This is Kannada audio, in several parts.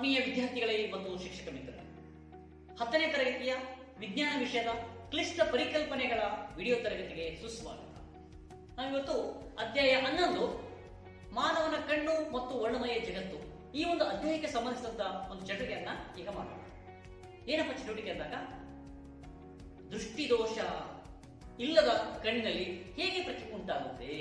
ಆತ್ಮೀಯ ವಿದ್ಯಾರ್ಥಿಗಳೇ ಮತ್ತು ಶಿಕ್ಷಕ ಮಿತ್ರ ಹತ್ತನೇ ತರಗತಿಯ ವಿಜ್ಞಾನ ವಿಷಯದ ಕ್ಲಿಷ್ಟ ಪರಿಕಲ್ಪನೆಗಳ ವಿಡಿಯೋ ತರಗತಿಗೆ ಸುಸ್ವಾಗತ. ನಾವಿವತ್ತು ಅಧ್ಯಾಯ ಹನ್ನೊಂದು, ಮಾನವನ ಕಣ್ಣು ಮತ್ತು ವರ್ಣಮಯ ಜಗತ್ತು. ಈ ಒಂದು ಅಧ್ಯಾಯಕ್ಕೆ ಸಂಬಂಧಿಸಿದಂತ ಒಂದು ಚಟುವಟಿಕೆಯನ್ನ ಈಗ ಮಾಡೋಣ. ಏನಪ್ಪ ಚಟುವಟಿಕೆ ಅಂದಾಗ? ದೃಷ್ಟಿದೋಷ ಇಲ್ಲದ ಕಣ್ಣಿನಲ್ಲಿ ಹೇಗೆ ಪ್ರತಿ ಉಂಟಾಗುತ್ತೆ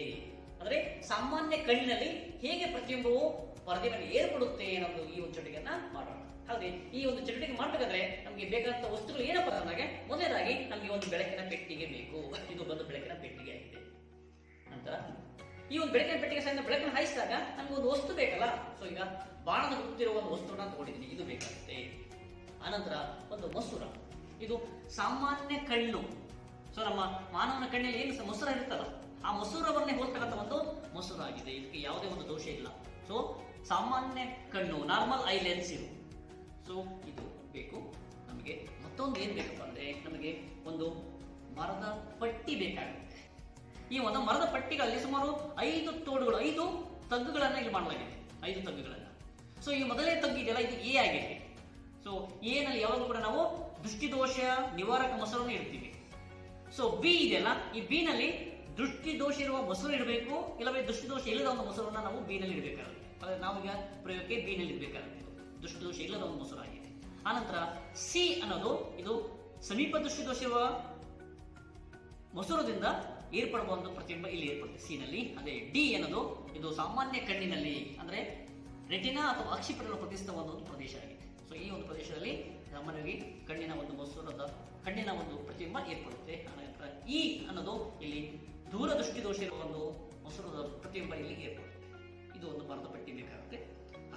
ಅಂದ್ರೆ ಸಾಮಾನ್ಯ ಕಣ್ಣಿನಲ್ಲಿ ಹೇಗೆ ಪ್ರತಿಯೊಂದು ಮೇಲೆ ಏರ್ಪಡುತ್ತೆ ಅನ್ನೋದು ಈ ಒಂದು ಚಟುವಟಿಕೆಯನ್ನ ಮಾಡೋಣ. ಹಾಗೆ ಈ ಒಂದು ಚಟುವಟಿಕೆ ಮಾಡಬೇಕಾದ್ರೆ ನಮಗೆ ಬೇಕಾದಂತ ವಸ್ತುಗಳು ಏನಪ್ಪ ಅಂದಾಗ ಮೊದಲನೇದಾಗಿ ನಮಗೆ ಒಂದು ಬೆಳಕಿನ ಪೆಟ್ಟಿಗೆ ಬೇಕು. ಇದು ಬಂದು ಬೆಳಕಿನ ಪೆಟ್ಟಿಗೆ ಆಗಿದೆ. ನಂತರ, ಈ ಒಂದು ಬೆಳಕಿನ ಪೆಟ್ಟಿಗೆ ಸಹ ಬೆಳಕನ್ನು ಹಾಯಿಸಿದಾಗ ನಮ್ಗೆ ಒಂದು ವಸ್ತು ಬೇಕಲ್ಲ? ಸೊ ಈಗ ಬಾಣದ ಗುತ್ತಿರುವ ಒಂದು ವಸ್ತುವನ್ನ ತಗೊಂಡಿದ್ದೀನಿ. ಇದು ಬೇಕಾಗುತ್ತೆ. ಆನಂತರ ಒಂದು ಮಸೂರ. ಇದು ಸಾಮಾನ್ಯ ಕಣ್ಣು. ಸೊ ನಮ್ಮ ಮಾನವನ ಕಣ್ಣಲ್ಲಿ ಏನು ಮೊಸರ ಇರ್ತಲ್ಲ ಆ ಮಸೂರವನ್ನೇ ಹೋಲ್ತಕ್ಕಂಥ ಒಂದು ಮಸೂರ ಆಗಿದೆ. ಇದಕ್ಕೆ ಯಾವುದೇ ಒಂದು ದೋಷ ಇಲ್ಲ. ಸೊ ಸಾಮಾನ್ಯ ಕಣ್ಣು ನಾರ್ಮಲ್ ಐ ಲೆನ್ಸ್ ಇದು ಸೊ ಇದು ಬೇಕು. ನಮಗೆ ಮತ್ತೊಂದು ಏನು ಬೇಕಪ್ಪ ಅಂದರೆ, ನಮಗೆ ಒಂದು ಮರದ ಪಟ್ಟಿ ಬೇಕಾಗುತ್ತೆ. ಈ ಒಂದು ಮರದ ಪಟ್ಟಿಗಳಲ್ಲಿ ಸುಮಾರು ಐದು ತೋಡುಗಳು, ಐದು ತಗ್ಗುಗಳನ್ನು ಇಲ್ಲಿ ಮಾಡಲಾಗಿದೆ. ಐದು ತಗ್ಗುಗಳನ್ನು. ಸೊ ಈ ಮೊದಲೇ ತಗ್ಗಿದೆಯಲ್ಲ, ಇದು ಎ ಆಗಿದೆ. ಸೊ ಎನಲ್ಲಿ ನಲ್ಲಿ ಯಾವಾಗಲೂ ಕೂಡ ನಾವು ದೃಷ್ಟಿದೋಷ, ನಿವಾರಕ ಮೊಸರನ್ನು ಇಡ್ತೀವಿ. ಸೊ ಬಿ ಇದೆಯಲ್ಲ, ಈ ಬಿನಲ್ಲಿ ದೃಷ್ಟಿದೋಷ ಇರುವ ಮೊಸರು ಇಡಬೇಕು ಇಲ್ಲವೇ ದೃಷ್ಟಿದೋಷ ಇಲ್ಲದ ಒಂದು ಮೊಸರನ್ನ ನಾವು ಬಿ ನಲ್ಲಿ ಇಡಬೇಕಾಗುತ್ತೆ. ಆದರೆ ನಾವೀಗ ಪ್ರಯೋಗಕ್ಕೆ ಬಿ ನಲ್ಲಿ ದೃಷ್ಟಿ ದೋಷ ಇಲ್ಲದ ಒಂದು ಮೊಸರು ಆಗಿದೆ. ಆನಂತರ ಸಿ ಅನ್ನೋದು ಇದು ಸಮೀಪ ದೃಷ್ಟಿದೋಷ ಇರುವ ಮೊಸರದಿಂದ ಏರ್ಪಡುವ ಒಂದು ಪ್ರತಿಬಿಂಬ ಇಲ್ಲಿ ಏರ್ಪಡುತ್ತೆ. ಸಿ ನಲ್ಲಿ. ಅದೇ ಡಿ ಅನ್ನೋದು ಇದು ಸಾಮಾನ್ಯ ಕಣ್ಣಿನಲ್ಲಿ ಅಂದ್ರೆ ರೆಟಿನಾ ಅಥವಾ ಅಕ್ಷಿಪಟಲ ಪ್ರತಿಷ್ಠಿತ ಒಂದು ಪ್ರದೇಶ ಆಗಿದೆ. ಸೊ ಈ ಒಂದು ಪ್ರದೇಶದಲ್ಲಿ ಸಾಮಾನ್ಯವಾಗಿ ಕಣ್ಣಿನ ಒಂದು ಮೊಸರದ ಕಣ್ಣಿನ ಒಂದು ಪ್ರತಿಬಿಂಬ ಏರ್ಪಡುತ್ತೆ. ಆನಂತರ ಇ ಅನ್ನೋದು ಇಲ್ಲಿ ದೂರ ದೃಷ್ಟಿ ದೋಷ ಇರುವ ಒಂದು ಮೊಸರದ ಪ್ರತಿಬಿಂಬ ಇಲ್ಲಿ ಏರ್ಪಡುತ್ತೆ. ಇದು ಒಂದು ಮರದ ಪಟ್ಟಿ ಬೇಕಾಗುತ್ತೆ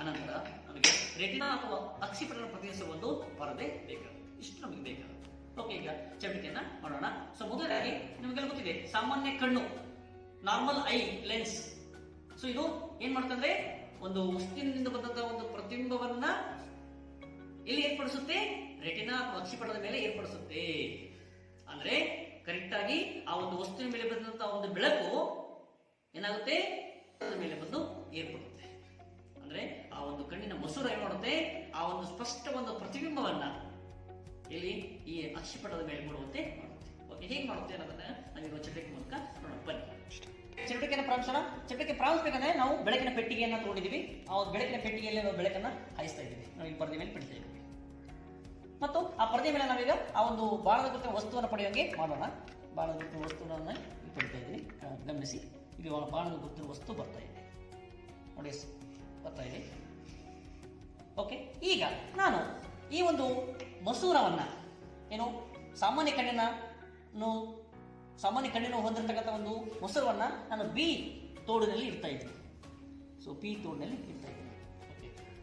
ಅನಂತರ ನಮಗೆ ರೆಟಿನಾ ಅಥವಾ ಅಕ್ಷಿಪಟನ ಪ್ರತಿನಿಧಿಸುವ ಒಂದು ಪರದೆ ಬೇಕಾಗುತ್ತೆ. ಇಷ್ಟು ನಮಗೆ ಬೇಕಾಗುತ್ತೆ. ಓಕೆ ಈಗ ಚಟುವಟಿಕೆಯನ್ನ ಮಾಡೋಣ. ಸೊ ಮೊದಲಾಗಿ ನಿಮಗೆಲ್ಲ ಗೊತ್ತಿದೆ, ಸಾಮಾನ್ಯ ಕಣ್ಣು ನಾರ್ಮಲ್ ಐ ಲೆನ್ಸ್ ಸೊ ಇದು ಏನ್ ಮಾಡ್ತಂದ್ರೆ ಒಂದು ವಸ್ತುವಿನಿಂದ ಬಂದಂತಹ ಒಂದು ಪ್ರತಿಬಿಂಬವನ್ನ ಎಲ್ಲಿ ಏರ್ಪಡಿಸುತ್ತೆ? ರೆಟಿನಾ ಅಥವಾ ಅಕ್ಷಿಪಟದ ಮೇಲೆ ಏರ್ಪಡಿಸುತ್ತೆ. ಅಂದ್ರೆ ಕರೆಕ್ಟ್ ಆಗಿ ಆ ಒಂದು ವಸ್ತುವಿನ ಮೇಲೆ ಬಂದಂತಹ ಒಂದು ಬೆಳಕು ಏನಾಗುತ್ತೆ? ಮೇಲೆ ಬಂದು ಏರ್ಪಡುತ್ತೆ ಅಂದ್ರೆ ಆ ಒಂದು ಕಣ್ಣಿನ ಮೊಸರು ಏನ್ ಮಾಡುತ್ತೆ? ಆ ಒಂದು ಸ್ಪಷ್ಟ ಒಂದು ಪ್ರತಿಬಿಂಬವನ್ನ ಇಲ್ಲಿ ಈ ಅಕ್ಷಿಪಟದ ಮೇಲೆ ಮೂಡುವಂತೆ ಮಾಡುತ್ತೆ. ಓಕೆ ಹೇಗೆ ಮಾಡುತ್ತೆ ಅನ್ನೋದನ್ನ ನಾವೀಗ ಚಟಕ್ಕೆ ಮೂಲಕ ಬನ್ನಿ. ಚಟುವಟಿಕೆನ ಪ್ರಾಂಶನ ಚಟಕ್ಕೆ ಪ್ರಾರಂಭಿಸಬೇಕಂದ್ರೆ ನಾವು ಬೆಳಕಿನ ಪೆಟ್ಟಿಗೆಯನ್ನ ತಗೊಂಡಿದ್ದೀವಿ. ಆ ಒಂದು ಬೆಳಕಿನ ಪೆಟ್ಟಿಗೆಯಲ್ಲಿ ನಾವು ಬೆಳಕನ್ನ ಹಾಯಿಸ್ತಾ ಇದ್ದೀವಿ. ನಾವು ಈ ಪರದೆ ಮೇಲೆ ಬಿಡ್ತಾ ಇದ್ದೀವಿ. ಮತ್ತು ಆ ಪರದೆ ಮೇಲೆ ನಾವೀಗ ಆ ಒಂದು ಬಾಳದ ಕೃತ ವಸ್ತುವನ್ನು ಪಡೆಯೋಂಗೆ ಮಾಡೋಣ. ಬಾಳದ ಕೃತ ವಸ್ತುವನ್ನು ಪಡಿತಾ ಇದ್ದೀನಿ. ಗಮನಿಸಿ. ಇದು ಬಾಣದ ಗುರುತಿನ ವಸ್ತು ಬರ್ತಾ ಇದೆ. ನೋಡಿ ಬರ್ತಾ ಇದೆ ಓಕೆ ಈಗ ನಾನು ಈ ಒಂದು ಮಸೂರವನ್ನ ಏನು ಸಾಮಾನ್ಯ ಕಣ್ಣಿನ ಸಾಮಾನ್ಯ ಕಣ್ಣಿನ ಹೊಂದಿರತಕ್ಕಂಥ ಒಂದು ಮೊಸರವನ್ನು ನಾನು ಬಿ ತೋಡಿನಲ್ಲಿ ಇಡ್ತಾ ಇದ್ದೀನಿ. ಸೊ ಬಿ ತೋಡಿನಲ್ಲಿ ಇಡ್ತಾ ಇದ್ದೀನಿ.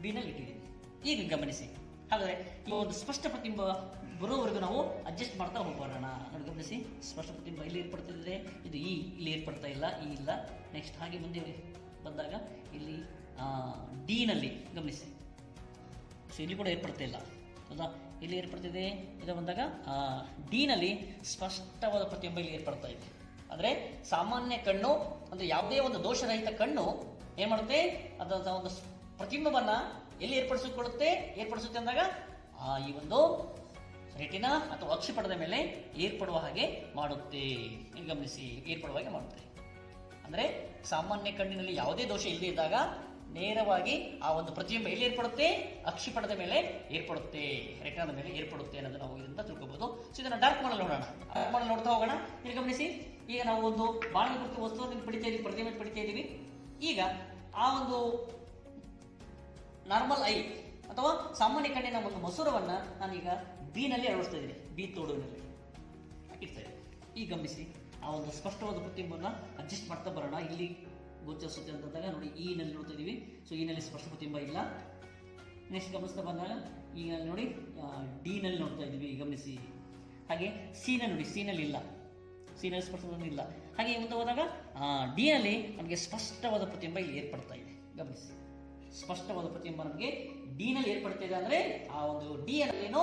ಬಿನಲ್ಲಿ ಇಟ್ಟಿದ್ದೀನಿ. ಈಗ ಗಮನಿಸಿ. ಹಾಗಾದ್ರೆ ಈ ಒಂದು ಸ್ಪಷ್ಟ ಪ್ರತಿಂಬ ಬರೋವರೆಗೂ ನಾವು ಅಡ್ಜಸ್ಟ್ ಮಾಡ್ತಾ ಹೋಗೋಣ. ನೋಡಿ, ಗಮನಿಸಿ. ಸ್ಪಷ್ಟ ಪ್ರತಿಂಬ ಇಲ್ಲಿ ಏರ್ಪಡ್ತಿದ್ರೆ ಇದು ಈ, ಇಲ್ಲಿ ಏರ್ಪಡ್ತಾ ಇಲ್ಲ, ಈ ಇಲ್ಲ. ನೆಕ್ಸ್ಟ್ ಹಾಗೆ ಮುಂದೆ ಬಂದಾಗ ಇಲ್ಲಿ ಡಿನಲ್ಲಿ ಗಮನಿಸಿ. ಸೊ ಇಲ್ಲಿ ಕೂಡ ಏರ್ಪಡ್ತಾ ಇಲ್ಲ. ಹೌದಾ? ಇಲ್ಲಿ ಏರ್ಪಡ್ತಿದೆ, ಇದು ಬಂದಾಗ ಡೀನಲ್ಲಿ ಸ್ಪಷ್ಟವಾದ ಪ್ರತಿಬಿಂಬ ಇಲ್ಲಿ ಏರ್ಪಡ್ತಾ ಇದೆ. ಅಂದರೆ ಸಾಮಾನ್ಯ ಕಣ್ಣು, ಅಂದರೆ ಯಾವುದೇ ಒಂದು ದೋಷರಹಿತ ಕಣ್ಣು ಏನು ಮಾಡುತ್ತೆ? ಅದರ ಒಂದು ಪ್ರತಿಬಿಂಬವನ್ನು ಎಲ್ಲಿ ಏರ್ಪಡಿಸಿಕೊಳ್ಳುತ್ತೆ? ಏರ್ಪಡಿಸುತ್ತೆ ಅಂದಾಗ, ಆ, ಈ ಒಂದು ರೆಟಿನಾ ಅಥವಾ ಅಕ್ಷಿಪಟದ ಮೇಲೆ ಏರ್ಪಡುವ ಹಾಗೆ ಮಾಡುತ್ತೆ. ಗಮನಿಸಿ, ಏರ್ಪಡುವ ಹಾಗೆ ಮಾಡುತ್ತೆ. ಅಂದ್ರೆ ಸಾಮಾನ್ಯ ಕಣ್ಣಿನಲ್ಲಿ ಯಾವುದೇ ದೋಷ ಇಲ್ಲದೆ ಇದ್ದಾಗ ನೇರವಾಗಿ ಆ ಒಂದು ಪ್ರತಿಬಿಂಬ ಎಲ್ಲಿ ಏರ್ಪಡುತ್ತೆ? ಅಕ್ಷಿಪಟದ ಮೇಲೆ ಏರ್ಪಡುತ್ತೆ. ರೆಟಿನಾದ ಮೇಲೆ ಏರ್ಪಡುತ್ತೆ ಅನ್ನೋದು ನಾವು ಇದರಿಂದ ತಿಳ್ಕೋಬಹುದು ಸೊ ಇದನ್ನ ಡಾರ್ಕ್ ಮಾಡಲ್ ನೋಡೋಣ. ಡಾರ್ಕ್ ಮಾಡಲ್ ನೋಡ್ತಾ ಹೋಗೋಣ. ಇಲ್ಲಿ ಗಮನಿಸಿ. ಈಗ ನಾವು ಒಂದು ಬಾಣ ಕುರಿತು ವಸ್ತುವನ್ನು ಪಡಿತಾ ಇದೀವಿ ಪ್ರತಿಮೆ ಪಡಿತಾ ಇದೀವಿ. ಈಗ ಆ ಒಂದು ನಾರ್ಮಲ್ ಐ ಅಥವಾ ಸಾಮಾನ್ಯ ಕಣ್ಣಿನ ಒಂದು ಮಸೂರವನ್ನ ನಾನೀಗ ಬೀನಲ್ಲಿ ಅಳವಡಿಸ್ತಾ ಇದ್ದೀನಿ ಬಿ ತೋಡುವಿನಲ್ಲಿ ಇಡ್ತಾ ಈಗ ಗಮನಿಸಿ. ಆ ಒಂದು ಸ್ಪಷ್ಟವಾದ ಪ್ರತಿಬಿಂಬನ ಅಡ್ಜಸ್ಟ್ ಮಾಡ್ತಾ ಬರೋಣ. ಇಲ್ಲಿ ಗೋಚರಿಸುತ್ತೆ ಅಂತಂದಾಗ ನೋಡಿ, ಈ ನಲ್ಲಿ ನೋಡ್ತಾ ಇದೀವಿ. ಸೊ ಈ ನಲ್ಲಿ ಸ್ಪಷ್ಟ ಪ್ರತಿಬಿಂಬ ಇಲ್ಲ. ನೆಕ್ಸ್ಟ್ ಗಮನಿಸ್ತಾ ಬಂದಾಗ ಈಗ ನೋಡಿ ಡಿ ನಲ್ಲಿ ನೋಡ್ತಾ ಇದೀವಿ. ಗಮನಿಸಿ. ಹಾಗೆ ಸಿ ನಲ್ಲಿ ನೋಡಿ ಸಿ ನಲ್ಲಿ ಇಲ್ಲ. ಸಿ ನಲ್ಲಿ ಸ್ಪಷ್ಟ ಇಲ್ಲ. ಹಾಗೆ ಮುಂದೆ ಹೋದಾಗ ಡಿ ನಲ್ಲಿ ನಮಗೆ ಸ್ಪಷ್ಟವಾದ ಪ್ರತಿಬಿಂಬ ಇಲ್ಲಿ ಏರ್ಪಡ್ತಾ ಇದೆ. ಗಮನಿಸಿ. ಸ್ಪಷ್ಟವಾದ ಪ್ರತಿಬಿಂಬ ನಮಗೆ ಡಿ ನಲ್ಲಿ ಏರ್ಪಡ್ತಾ ಇದೆ ಅಂದ್ರೆ, ಆ ಒಂದು ಡಿ ಏನೋ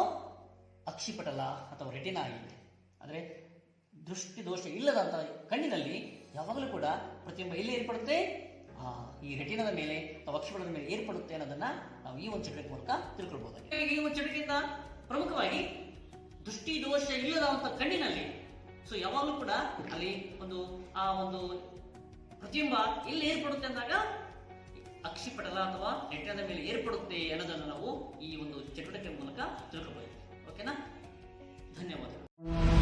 ಅಕ್ಷಿಪಟಲ ಅಥವಾ ರೆಟಿನಾ ಆಗಿದೆ. ಅಂದ್ರೆ ದೃಷ್ಟಿ ದೋಷ ಇಲ್ಲದಂತ ಕಣ್ಣಿನಲ್ಲಿ ಯಾವಾಗಲೂ ಕೂಡ ಪ್ರತಿಬಿಂಬ ಎಲ್ಲಿ ಏರ್ಪಡುತ್ತೆ? ಆ, ಈ ರೆಟಿನದ ಮೇಲೆ ಅಥವಾ ಅಕ್ಷಿಪಟದ ಮೇಲೆ ಏರ್ಪಡುತ್ತೆ ಅನ್ನೋದನ್ನ ನಾವು ಈ ಒಂದು ಚಟುವಟಿಕೆ ಮೂಲಕ ತಿಳ್ಕೊಳ್ಬಹುದು ಈ ಒಂದು ಚಟುವಟಿಕೆಯಿಂದ ಪ್ರಮುಖವಾಗಿ ದೃಷ್ಟಿ ದೋಷ ಇಲ್ಲದಂತ ಕಣ್ಣಿನಲ್ಲಿ ಸೊ ಯಾವಾಗಲೂ ಕೂಡ ಅಲ್ಲಿ ಒಂದು ಆ ಒಂದು ಪ್ರತಿಬಿಂಬ ಎಲ್ಲಿ ಏರ್ಪಡುತ್ತೆ ಅಂದಾಗ ಅಕ್ಷಿಪಟಲ ಅಥವಾ ರೆಟಿನದ ಮೇಲೆ ಏರ್ಪಡುತ್ತೆ ಅನ್ನೋದನ್ನು ನಾವು ಈ ಒಂದು ಚಟುವಟಿಕೆ ಮೂಲಕ ತಿಳ್ಕೊಬಹುದು ಓಕೆನಾ ಧನ್ಯವಾದಗಳು.